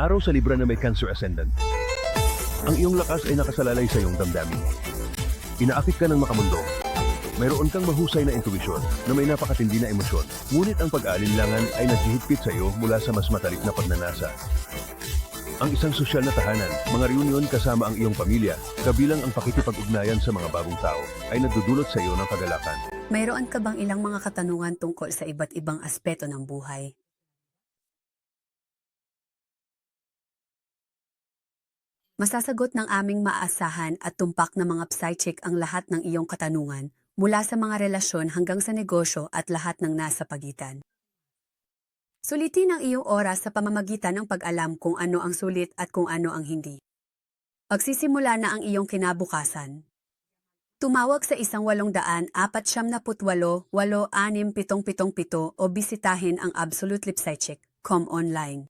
Araw sa Libra na may Cancer Ascendant. Ang iyong lakas ay nakasalalay sa iyong damdamin. Inaakit ka ng makamundo. Mayroon kang mahusay na intuwisyon na may napakatindi na emosyon. Ngunit ang pag-aalinlangan ay naghihigpit sa iyo mula sa mas matalik na pagnanasa. Ang isang sosyal na tahanan, mga reunion kasama ang iyong pamilya, kabilang ang pakikipag-ugnayan sa mga bagong tao, ay nagdudulot sa iyo ng kagalakan. Mayroon ka bang ilang mga katanungan tungkol sa iba't ibang aspeto ng buhay? Masasagot ng aming maasahan at tumpak na mga psychic ang lahat ng iyong katanungan, mula sa mga relasyon hanggang sa negosyo at lahat ng nasa pagitan. Sulitin ang iyong oras sa pamamagitan ng pag-alam kung ano ang sulit at kung ano ang hindi. Pagsisimula na ang iyong kinabukasan. Tumawag sa isang walong daan apat siyam na putwalo, walo anim pitong pitong pito o bisitahin ang Absolute Lip Psychic.com online.